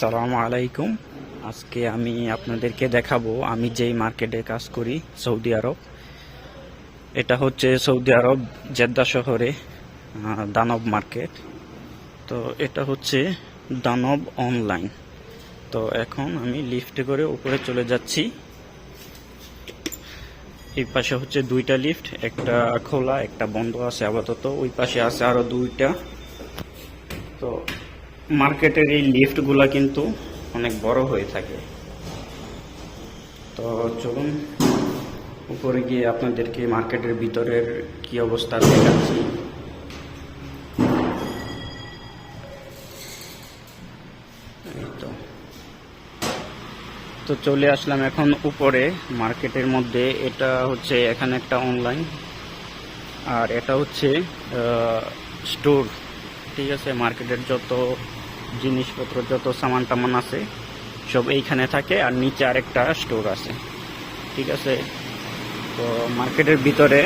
সালামু আলাইকুম। আজকে আমি আপনাদেরকে দেখাবো, আমি যেই মার্কেটে কাজ করি, সৌদি আরব। এটা হচ্ছে সৌদি আরব জেদ্দা শহরে দানব মার্কেট। তো এটা হচ্ছে দানব অনলাইন। তো এখন আমি লিফটে করে উপরে চলে যাচ্ছি। এই পাশে হচ্ছে দুইটা লিফট, একটা খোলা, একটা বন্ধ আছে আপাতত। ওই পাশে আছে আরও দুইটা। তো মার্কেটের এই লিফটগুলা কিন্তু অনেক বড় হয়ে থাকে। তো চলুন, উপরে গিয়ে আপনাদেরকে মার্কেটের ভিতরের কি অবস্থা দেখাচ্ছি। তো। চলে আসলাম এখন উপরে, মার্কেটের মধ্যে। এটা হচ্ছে এখানে একটা অনলাইন আর এটা হচ্ছে স্টোর ঠিক আছে, মার্কেটের যত জিনিসপত্র, যত সামান টামান আছে, সব এইখানে থাকে আর নিচে আরেকটা স্টোর আছে। ঠিক আছে, তো মার্কেটের ভিতরে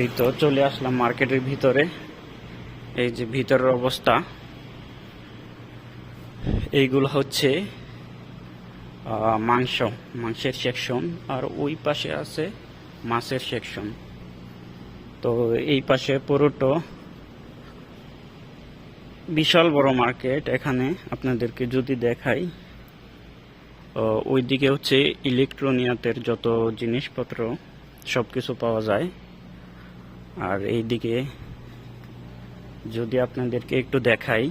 এই তো চলে আসলাম মার্কেটের ভিতরে। এই যে ভিতরের অবস্থা, এইগুলো হচ্ছে মাংস, মাংসের সেকশন আর ওই পাশে আছে মাছের সেকশন তো এই পাশে পুরোটো। বিশাল বড় মার্কেট, এখানে আপনাদেরকে যদি দেখাই। ওইদিকে হচ্ছে ইলেকট্রনিয়াতের যত জিনিসপত্র সব কিছু পাওয়া যায়। আর এইদিকে যদি আপনাদেরকে একটু দেখাই।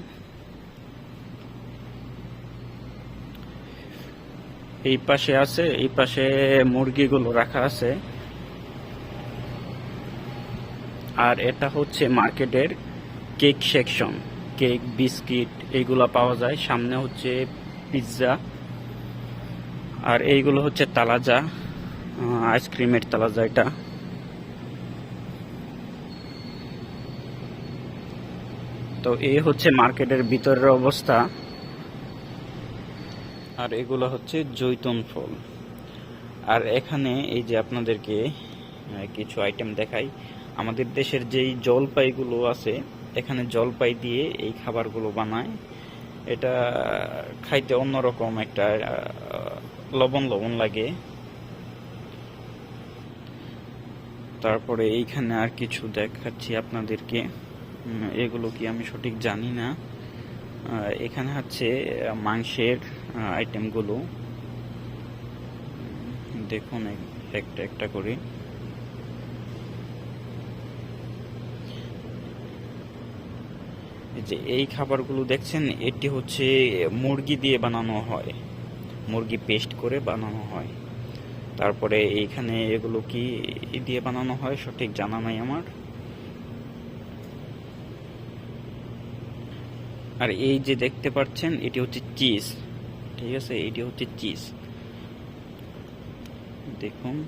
এই পাশে আছে, এই পাশে মুরগিগুলো রাখা আছে। আর এটা হচ্ছে মার্কেটের কেক সেকশন, কেক, বিস্কিট এইগুলা পাওয়া যায়। সামনে হচ্ছে পিৎজা, আর এইগুলো হচ্ছে তালাজা আইসক্রিমের তালাজা এটা। তো এই হচ্ছে মার্কেটের ভিতরের অবস্থা। আর এগুলো হচ্ছে জৈতন ফল। আর এখানে এই যে আপনাদেরকে কিছু আইটেম দেখাই। আমাদের দেশের যেই জলপাইগুলো আছে, এখানে জলপাই দিয়ে এই খাবারগুলো বানায়। এটা খাইতে অন্যরকম একটা লবণ লবণ লাগে। তারপরে এইখানে আর কিছু দেখাচ্ছি আপনাদেরকে। এগুলো কি আমি সঠিক জানি না। এখানে হচ্ছে মাংসের আইটেমগুলো দেখুন এক- একটা একটা করে এই যে এই খাবারগুলো দেখছেন, এটি হচ্ছে মুরগি দিয়ে বানানো হয়। মুরগি পেস্ট করে বানানো হয়। তারপরে এইখানে এগুলো কি দিয়ে বানানো হয়, সঠিক জানা নাই আমার। আর এই যে দেখতে পাচ্ছেন, এটি হচ্ছে চিজ, ঠিক আছে? এটি হচ্ছে চিজ। দেখুন।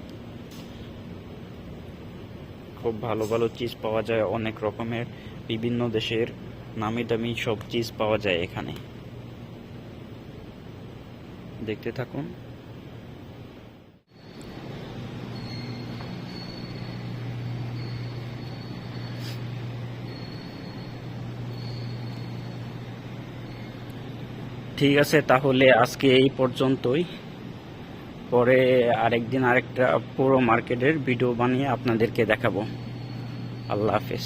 খুব ভালো ভালো চিজ পাওয়া যায় অনেক রকমের, বিভিন্ন দেশের। নামি দামি সব চিজ পাওয়া যায় এখানে। দেখতে থাকুন। ঠিক আছে, তাহলে আজকে এই পর্যন্তই। পরে আরেকদিন আরেকটা পুরো মার্কেটের ভিডিও বানিয়ে আপনাদেরকে দেখাবো। আল্লাহ হাফেজ।